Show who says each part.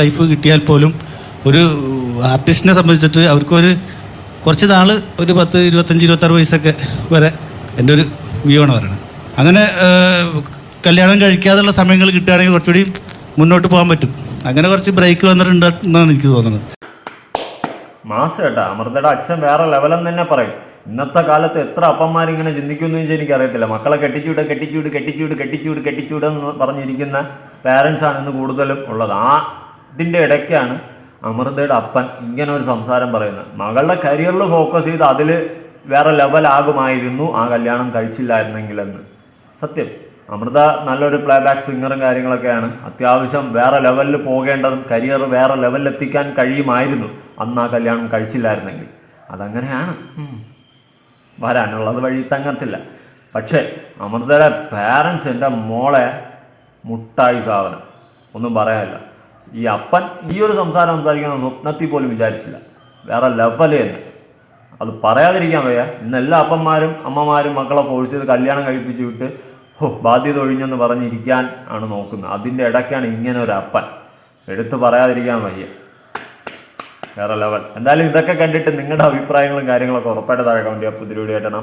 Speaker 1: Life കിട്ടിയാൽ പോലും ഒരു ആർട്ടിസ്റ്റിനെ സംബന്ധിച്ചിട്ട് അവർക്കൊരു കുറച്ച് നാൾ ഒരു പത്ത് ഇരുപത്തഞ്ച് ഇരുപത്താറ് വയസ്സൊക്കെ വരെ എന്റെ ഒരു വ്യൂ ആണ് പറയുന്നത്. അങ്ങനെ കല്യാണം കഴിക്കാതുള്ള സമയങ്ങൾ കിട്ടുകയാണെങ്കിൽ കുറച്ചുകൂടി മുന്നോട്ട് പോകാൻ പറ്റും. അങ്ങനെ കുറച്ച് ബ്രേക്ക് വന്നിട്ടുണ്ട് എന്നാണ് എനിക്ക് തോന്നുന്നത്.
Speaker 2: മാസ് കേട്ടാ അമൃതയുടെ അച്ഛൻ വേറെ ലെവലെന്ന് തന്നെ പറയും. ഇന്നത്തെ കാലത്ത് എത്ര അപ്പന്മാരിങ്ങനെ ചിന്തിക്കുന്നു എനിക്ക് എനിക്കറിയത്തില്ല മക്കളെ കെട്ടിച്ചൂട് കെട്ടിച്ചൂട് കെട്ടിച്ചൂട് കെട്ടിച്ചൂട് കെട്ടിച്ചൂട് എന്ന് പറഞ്ഞിരിക്കുന്ന പാരൻസ് ആണ് ഇന്ന് കൂടുതലും ഉള്ളത്. ആ ഇതിന്റെ ഇടയ്ക്കാണ് അമൃതയുടെ അപ്പൻ ഇങ്ങനെ ഒരു സംസാരം പറയുന്നത്. മകളുടെ കരിയറിൽ ഫോക്കസ് ചെയ്ത് അതിൽ വേറെ ലെവലാകുമായിരുന്നു ആ കല്യാണം കഴിച്ചില്ലായിരുന്നെങ്കിലെന്ന്. സത്യം. അമൃത നല്ലൊരു പ്ലേ ബാക്ക് സിംഗറും കാര്യങ്ങളൊക്കെയാണ്. അത്യാവശ്യം വേറെ ലെവലിൽ പോകേണ്ടതും കരിയർ വേറെ ലെവലിൽ എത്തിക്കാൻ കഴിയുമായിരുന്നു അന്ന് ആ കല്യാണം കഴിച്ചില്ലായിരുന്നെങ്കിൽ. അതങ്ങനെയാണ്. വരാനുള്ളത് വഴി തങ്ങത്തില്ല. പക്ഷേ അമൃതയുടെ പാരൻസ് എന്റെ മോളെ മുട്ടായി സാധനം. ഒന്നും പറയാനില്ല. ഈ അപ്പൻ ഈ ഒരു സംസാരം സംസാരിക്കുന്ന സ്വപ്നത്തിൽ പോലും വിചാരിച്ചില്ല. വേറെ ലെവലേ തന്നെ. അത് പറയാതിരിക്കാൻ വയ്യ. ഇന്ന് എല്ലാ അപ്പന്മാരും അമ്മമാരും മക്കളെ ഫോഴ്സ് ചെയ്ത് കല്യാണം കഴിപ്പിച്ച് വിട്ട് ഓ ബാധ്യത ഒഴിഞ്ഞെന്ന് പറഞ്ഞിരിക്കാൻ ആണ് നോക്കുന്നത്. അതിന്റെ ഇടയ്ക്കാണ് ഇങ്ങനെ ഒരു അപ്പൻ. എടുത്ത് പറയാതിരിക്കാൻ വയ്യ. വേറെ ലെവൽ എന്തായാലും ഇതൊക്കെ കണ്ടിട്ട് നിങ്ങളുടെ അഭിപ്രായങ്ങളും കാര്യങ്ങളൊക്കെ ഉറപ്പായിട്ട് താഴെ കമന്റ് പുതിരൂടി പുതിയ വീഡിയോ ആയിട്ടാണ്